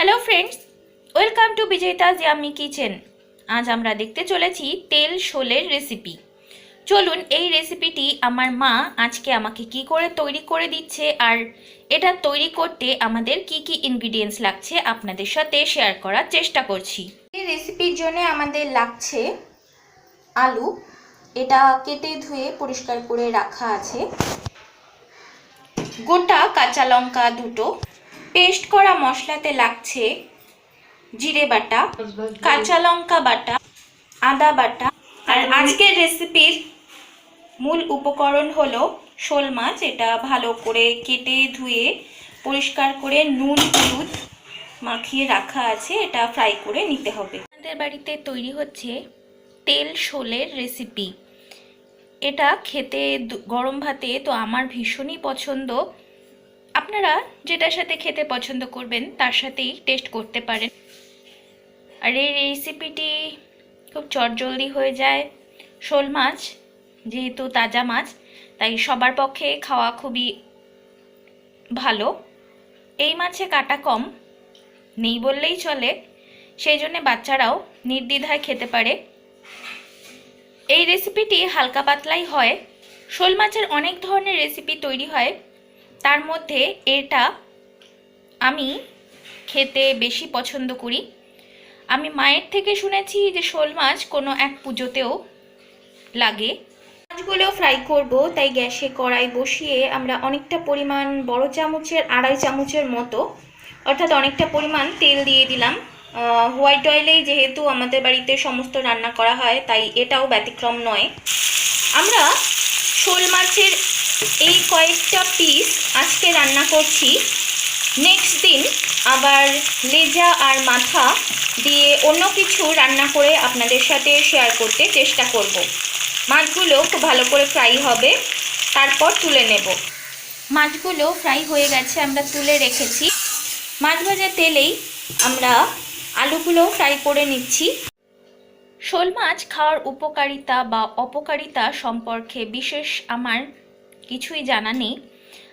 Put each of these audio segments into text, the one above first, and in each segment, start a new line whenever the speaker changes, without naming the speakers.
Hello friends welcome to Bijoyita yummy kitchen আজ আমরা দেখতে চলেছি তেল শোলের রেসিপি চলুন, এই রেসিপিটি আমার মা আজকে আমাকে কি করে তৈরি করে দিচ্ছে আর এটা তৈরি করতে আমাদের কি কি ইনগ্রিডিয়েন্টস লাগছে আপনাদের সাথে শেয়ার করার চেষ্টা করছি। এই রেসিপির জন্য আমাদের লাগছে আলু। এটা কেটে ধুয়ে পরিষ্কার করে রাখা আছে। গোটা কাঁচা লঙ্কা দুটো। পেস্ট করা মশলাতে লাগছে জিরে বাটা কাঁচা লঙ্কা বাটা আদা বাটা। আর আজকের রেসিপির মূল উপকরণ হলো শোল মাছ এটা ভালো করে কেটে ধুয়ে পরিষ্কার করে নুন হলুদ মাখিয়ে রাখা আছে এটা ফ্রাই করে নিতে হবে। আমাদের বাড়িতে তৈরি হচ্ছে তেল শোলের রেসিপি। এটা খেতে গরম ভাতে তো আমার ভীষণই পছন্দ। আপনারা যেটার সাথে খেতে পছন্দ করবেন, তার সাথেই টেস্ট করতে পারেন। আর এই রেসিপিটি খুব চটজলদি হয়ে যায়। শোল মাছ, যেহেতু তাজা মাছ, তাই সবার পক্ষে খাওয়া খুবই ভালো। এই মাছে কাটা কম, নেই বললেই চলে। সেই জন্যে বাচ্চারাও নির্দ্বিধায় খেতে পারে। এই রেসিপিটি হালকা পাতলাই হয়। শোল মাছের অনেক ধরনের রেসিপি তৈরি হয়। তার মধ্যে এটা আমি খেতে বেশি পছন্দ করি। আমি মায়ের থেকে শুনেছি যে শোল মাছ কোনো এক পুজোতেও লাগে। মাছগুলো ফ্রাই করব, তাই গ্যাসে কড়াই বসিয়ে আমরা অনেকটা পরিমাণ বড় চামচের, আড়াই চামচের মতো, অর্থাৎ অনেকটা পরিমাণ তেল দিয়ে দিলাম। হোয়াইট অয়েলেই যেহেতু আমাদের বাড়িতে সমস্ত রান্না করা হয়, তাই এটাও ব্যতিক্রম নয়। আমরা শোল মাছের এই কয়েকটা পিস আজকে রান্না করছি। নেক্সট দিন আবার লেজা আর মাথা দিয়ে অন্য কিছু রান্না করে আপনাদের সাথে শেয়ার করতে চেষ্টা করব। মাছগুলো খুব ভালো করে ফ্রাই হবে, তারপর তুলে নেব। মাছগুলো ফ্রাই হয়ে গেছে, আমরা তুলে রেখেছি। মাছ ভাজা তেলেই আমরা আলুগুলো ফ্রাই করে নিচ্ছি। শোল মাছ খাওয়ার উপকারিতা বা অপকারিতা সম্পর্কে বিশেষ আমার কিছুই জানা নেই।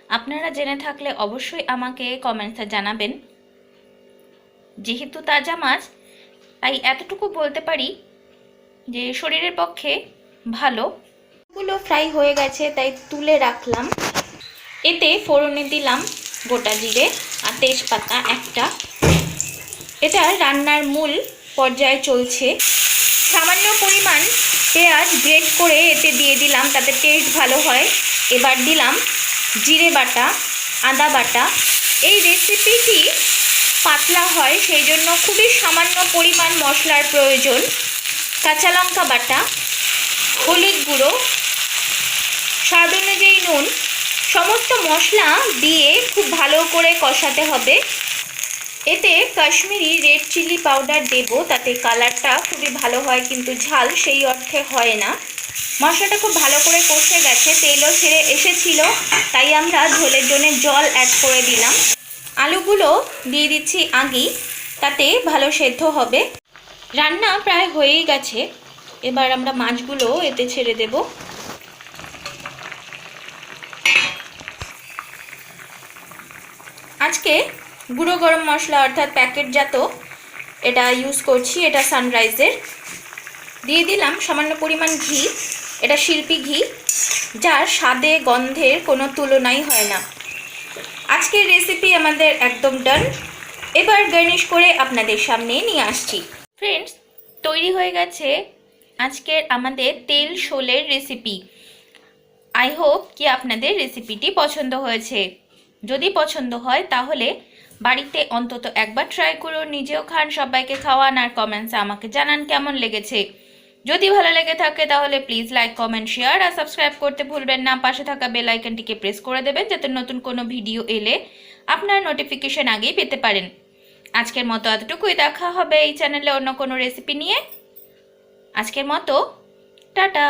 আপনারা জেনে থাকলে অবশ্যই আমাকে কমেন্টসে জানাবেন। যেহেতু তাজা মাছ, তাই এতটুকু বলতে পারি যে শরীরের পক্ষে ভালো। গুলো ফ্রাই হয়ে গেছে, তাই তুলে রাখলাম। এতে ফোড়নে দিলাম গোটা জিরে আর তেজপাতা একটা। এটা রান্নার মূল পর্যায়ে চলছে। সামান্য পরিমাণ পেঁয়াজ গ্রেট করে এতে দিয়ে দিলাম, তাতে টেস্ট ভালো হয়। এবার দিলাম জিরে বাটা, আদা বাটা। এই রেসিপিটি পাতলা হয়, সেই জন্য খুবই সামান্য পরিমাণ মশলার প্রয়োজন। কাঁচা লঙ্কা বাটা, হলুদ গুঁড়ো, স্বাদ অনুযায়ী নুন, সমস্ত মশলা দিয়ে খুব ভালো করে কষাতে হবে। এতে কাশ্মীরি রেড চিলি পাউডার দেব, তাতে কালারটা খুবই ভালো হয় কিন্তু ঝাল সেই অর্থে হয় না। মশলাটা খুব ভালো করে কষে গেছে, তেলও ছেড়ে এসেছিল, তাই আমরা ঝোলের জন্য জল অ্যাড করে দিলাম। আলুগুলো দিয়ে দিচ্ছি আগেই তাতে ভালো সেদ্ধ হবে। রান্না প্রায় হয়েই গেছে, এবার আমরা মাছগুলো এতে ছেড়ে দেব। আজকে গুঁড়ো গরম মশলা অর্থাৎ প্যাকেটজাত এটা ইউজ করছি, এটা সানরাইজের দিয়ে দিলাম সামান্য পরিমাণ ঘি, এটা শিল্পী ঘি, যার স্বাদে গন্ধের কোনো তুলনাই হয় না। আজকের রেসিপি আমাদের একদম ডান এবার গার্নিশ করে আপনাদের সামনে নিয়ে আসছি। ফ্রেন্ডস তৈরি হয়ে গেছে আজকের আমাদের তেল শোলের রেসিপি আই হোপ কি আপনাদের রেসিপিটি পছন্দ হয়েছে। যদি পছন্দ হয় তাহলে বাড়িতে অন্তত একবার ট্রাই করুন নিজেও খান, সবাইকে খাওয়ান আর কমেন্টসে আমাকে জানান কেমন লেগেছে। যদি ভালো লেগে থাকে তাহলে প্লিজ লাইক কমেন্ট শেয়ার আর সাবস্ক্রাইব করতে ভুলবেন না। পাশে থাকা বেল আইকনটিকে প্রেস করে দেবেন যাতে নতুন কোনো ভিডিও এলে আপনার নোটিফিকেশন আগেই পেতে পারেন। আজকের মতো এতটুকুই। দেখা হবে এই চ্যানেলে অন্য কোনো রেসিপি নিয়ে। আজকের মতো। টাটা।